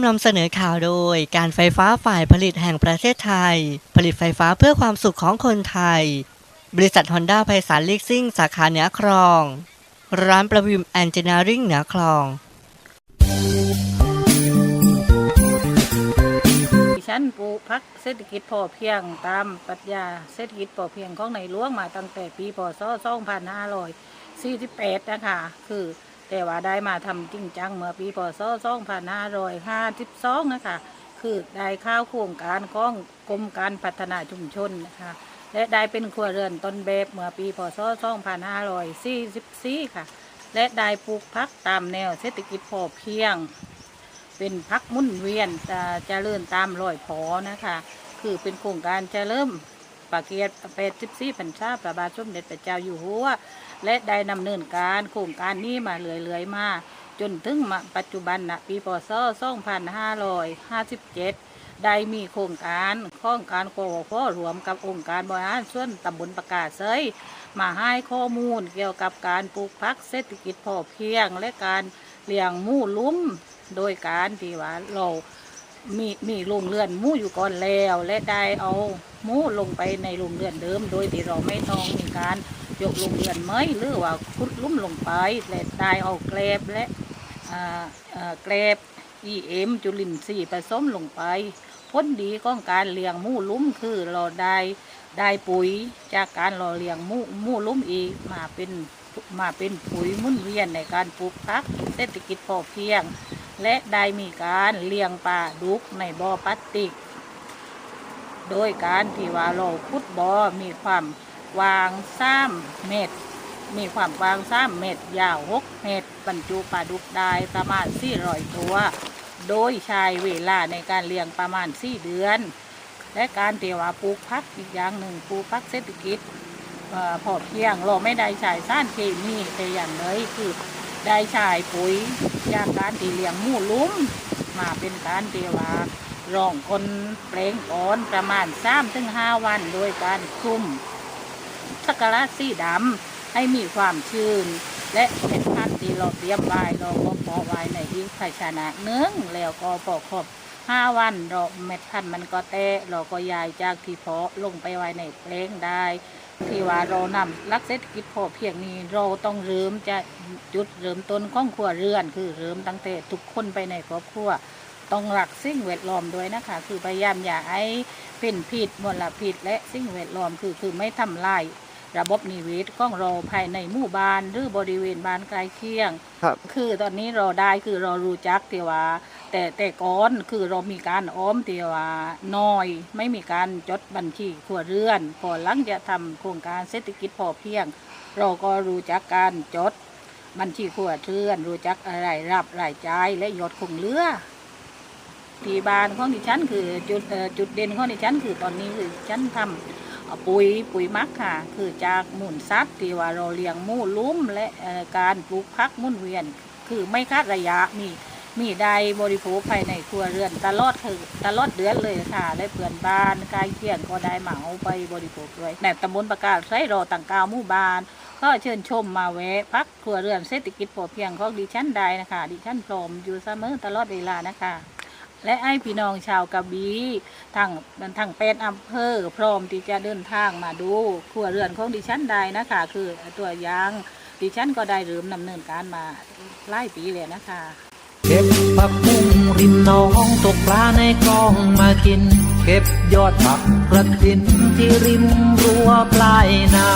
มนำเสนอข่าวโดย การไฟฟ้าฝ่ายผลิตแห่งประเทศไทย ผลิตไฟฟ้าเพื่อความสุขของคนไทย บริษัทฮอนด้าไพศาลลิกซิ่ง สาขาเหนือคลอง ร้านประวิมแอนจินาริงเหนือคลองดิฉันปลูกพักเศรษฐกิจพอเพียงตามปรัชญาเศรษฐกิจพอเพียงของในหลวงมาตั้งแต่ปีพศ2548นะคะคือ แต่ว่าได้มาทำจริงจังเมื่อปีพศ2552 นะคะ คือได้เข้าวโครงการของกรมการพัฒนาชุมชนนะคะ และได้เป็นครัวเรือนต้นแบบเมื่อปีพศ2544 ค่ะ และได้ปลูกพักตามแนวเศรษฐกิจพอเพียง เป็นพักมุ่นเวียนจะจะเลื่อนตามรอยพอนะคะ คือเป็นโครงการจะเริ่มปากเกียรติเป็ดสิบสี่พรรษาพระบาทสมเด็จพระเจ้าอยู่หัว และได้ดำเนินการโครงการนี้มาเรื่อยๆมา จนถึงมาปัจจุบันนะปีพศ2557ได้มีโครงการโครงการโคฟรวมกับองค์การบริหารส่วนตำบลประกาศเซยมาให้ข้อมูลเกี่ยวกับการปลูกพักเศรษฐกิจพอเพียง และการเลี้ยงมูลุ้มโดยการที่ว่าเรา มีมีโรงเรือนมู่อยู่ก่อนแล้ว และได้เอามู่ลงไปในโรงเรือนเดิม โดยที่เราไม่ต้องมีการยกโรงเรือนไม้หรือว่าขุดลุ่มลงไปและได้เอาแกลบและอ่าอ่าแกลบ EM จุลินทรีย์ผสมลงไปผลดีของการเลี้ยงมู่ลุ้มคือเราได้ได้ปุ๋ยจากการเราเลี้ยงมู่มู่ลุ้มอีกมาเป็นมาเป็นปุ๋ยมุ่นเวียนในการปลูกพักเศรษฐกิจพอเพียง และได้มีการเลี้ยงปลาดุกในบ่อพลาสติก โดยการที่ว่าเราขุดบ่อมีความวางซ้ำเม็ด มีความวางซ้ำเม็ดยาวหกเม็ดบรรจุปลาดุกได้ประมาณ400ตัว โดยใช้เวลาในการเลี้ยงประมาณ4เดือน และการที่ว่าปลูกพักอีกอย่างหนึ่งปลูกพักเศรษฐกิจพอเพียงเราไม่ได้ใช้สารเคมีแต่อย่างเลยคือ ได้ใช้ปุ๋ยจากการที่เลี้ยงหมูลุ้ม มาเป็นการเดียวว่าร่องคนเปลงอ่อนประมาณสามถึงห้าวันโดยการคลุมสักการะสีดำให้มีความชื้น และเป็นพันธุ์ที่เราเตรียมไว้เราก็เพาะไว้ในอีกภาชนะหนึ่งแล้วก็พอครบ ห้าวันเราเม็ดพันธุ์มันก็แตะเราก็ย้ายจากที่เพาะลงไปไว้ในเพลงได้ ที่ว่าเรานำลักเศรษฐกิจพอเพียงนี้เราต้องเริ่มจะจุดเริ่มต้นของครัวเรือน คือเริ่มตั้งแต่ทุกคนไปในครอบครัวต้องรักสิ่งแวดล้อมด้วยนะคะ คือพยายามอย่าให้เป็นพิษมลพิษและสิ่งแวดล้อมคือคือไม่ทำลายระบบนิเวศของเราภายในหมู่บ้านหรือบริเวณบ้านใกล้เคียง ครับ คือตอนนี้เราได้คือเรารู้จักที่ว่า แต่แต่ก่อนคือเรามีการอ้อมที่ว่าน้อย ไม่มีการจดบัญชีครัวเรือนพอหลังจะทำโครงการเศรษฐกิจพอเพียง เราก็รู้จักการจดบัญชีครัวเรือน รู้จักอะไรายรับรายจ่ายและยอดคงเหลือที่บ้านของดิฉันคือจุดเอ่อจุดเด่นของดิฉันคือตอนนี้คือฉันทำเอ่อปุ๋ยปุ๋ยมักค่ะ คือจากหมุนซับที่ว่าเราเลี้ยงมูลุ้มและการปลูกพักมุ่นเวียน คือไม่คาดระยะมี มีได้บริโภคภายในครัวเรือนตลอดคือตลอดเดือนเลยค่ะและเพื่อนบ้านกล้เคียงก็ได้เหมาไปบริโภคด้วยในตำบลประกาศไร่รอต่างกาวหมู่บ้าน ก็เชิญชมมาแวะพักครัวเรือนเศรษฐกิจพอเพียงของดิฉันได้นะคะ ดิฉันพร้อมอยู่เสมอตลอดเวลานะคะและไอ้พี่น้องชาวกระบี่ทั้งทั้งเป็นอำเภอ พร้อมที่จะเดินทางมาดูครัวเรือนของดิฉันได้นะคะ คือตัวยางดิฉันก็ได้ริ่มดำเนินการมาหลายปีเลยนะคะ ผักบุ้งริมน้องตกปลาในคลองมากิน เก็บยอดผักกระถินที่ริมรั้วปลายนา